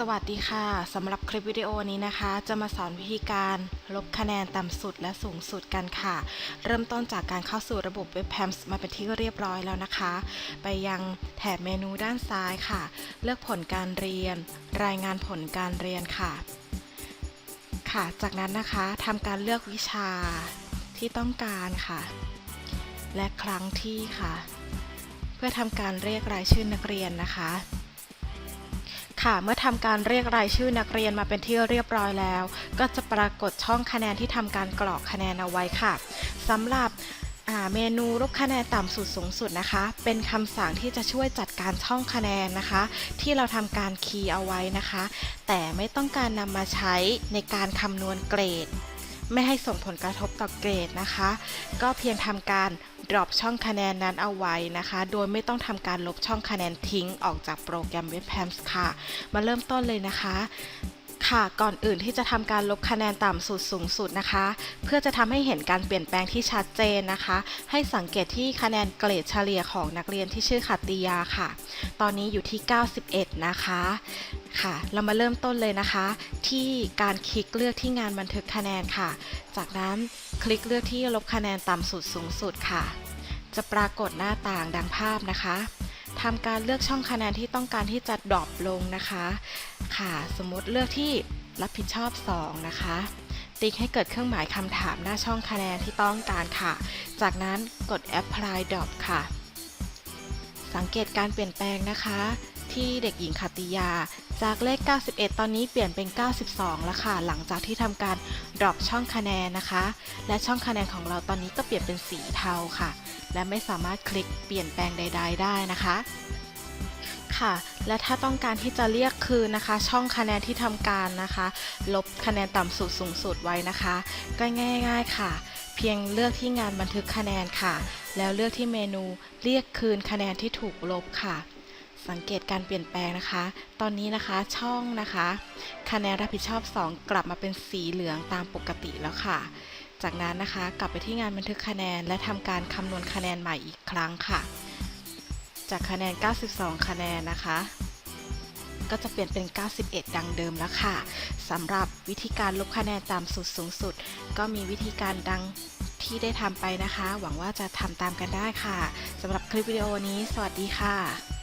สวัสดีค่ะ สำหรับคลิปวิดีโอนี้นะคะ จะมาสอนวิธีการลบคะแนนต่ำสุดและสูงสุดกันค่ะ เริ่มต้นจากการเข้าสู่ระบบ w e b p a m s มาเป็นที่เรียบร้อยแล้วนะคะ ไปยังแถบเมนูด้านซ้ายค่ะ เลือกผลการเรียน รายงานผลการเรียนค่ะ ค่ะ จากนั้นนะคะทำการเลือกวิชาที่ต้องการค่ะ และครั้งที่ค่ะ เพื่อทำการเรียกรายชื่อนักเรียนนะคะ ค่ะ เมื่อทำการเรียกรายชื่อนักเรียนมาเป็นที่เรียบร้อยแล้ว ก็จะปรากฏช่องคะแนนที่ทำการกรอกคะแนนเอาไว้ค่ะสำหรับเมนูลบคะแนนต่ำสุดสูงสุดนะคะ เป็นคำสั่งที่จะช่วยจัดการช่องคะแนนนะคะ ที่เราทำการคีย์เอาไว้นะคะ แต่ไม่ต้องการนำมาใช้ในการคำนวณเกรด ไม่ให้ส่งผลกระทบต่อเกรดนะคะ ก็เพียงทำการ ดรอปช่องคะแนนนั้นเอาไว้นะคะ โดยไม่ต้องทำการลบช่องคะแนนทิ้งออกจากโปรแกรม w e b p a m s ค่ะ มาเริ่มต้นเลยนะคะ ค่ะก่อนอื่นที่จะทำการลบคะแนนต่ำสุดสูงสุดนะคะ เพื่อจะทำให้เห็นการเปลี่ยนแปลงที่ชัดเจนนะคะ ให้สังเกตที่คะแนนเกรดเฉลี่ยของนักเรียนที่ชื่อขัตติยาค่ะ ตอนนี้อยู่ที่ 91 นะคะค่ะ เรามาเริ่มต้นเลยนะคะ ที่การคลิกเลือกที่งานบันทึกคะแนนค่ะ จากนั้นคลิกเลือกที่ลบคะแนนต่ำสุดสูงสุดค่ะ จะปรากฏหน้าต่างดังภาพนะคะทำการเลือกช่องคะแนนที่ต้องการที่จะดรอปลงนะคะ ค่ะ สมมติเลือกที่รับผิดชอบ 2 นะคะ ติ๊กให้เกิดเครื่องหมายคำถามหน้าช่องคะแนนที่ต้องการค่ะ จากนั้นกด apply drop ค่ะ สังเกตการเปลี่ยนแปลงนะคะ ที่เด็กหญิงคติยา จากเลข 91 ตอนนี้เปลี่ยนเป็น 92 แล้วค่ะ หลังจากที่ทำการ drop ช่องคะแนนนะคะ และช่องคะแนนของเราตอนนี้ก็เปลี่ยนเป็นสีเทาค่ะ และไม่สามารถคลิกเปลี่ยนแปลงใด ๆ ได้นะคะ ค่ะ และถ้าต้องการที่จะเรียกคืนนะคะ ช่องคะแนนที่ทำการนะคะ ลบคะแนนต่ำสุดสูงสุดไว้นะคะ ก็ง่าย ๆค่ะ เพียงเลือกที่งานบันทึกคะแนนค่ะ แล้วเลือกที่เมนูเรียกคืนคะแนนที่ถูกลบค่ะสังเกตการเปลี่ยนแปลงนะคะ ตอนนี้นะคะช่องนะคะ คะแนนรับผิดชอบ 2 กลับมาเป็นสีเหลืองตามปกติแล้วค่ะ จากนั้นนะคะ กลับไปที่งานบันทึกคะแนน และทำการคำนวณคะแนนใหม่อีกครั้งค่ะ จากคะแนน 92 คะแนนนะคะ ก็จะเปลี่ยนเป็น 91 ดังเดิมแล้วค่ะสำหรับวิธีการลบคะแนนตามสุดสูงสุด ก็มีวิธีการดังที่ได้ทำไปนะคะ หวังว่าจะทำตามกันได้ค่ะสำหรับคลิปวิดีโอนี้ สวัสดีค่ะ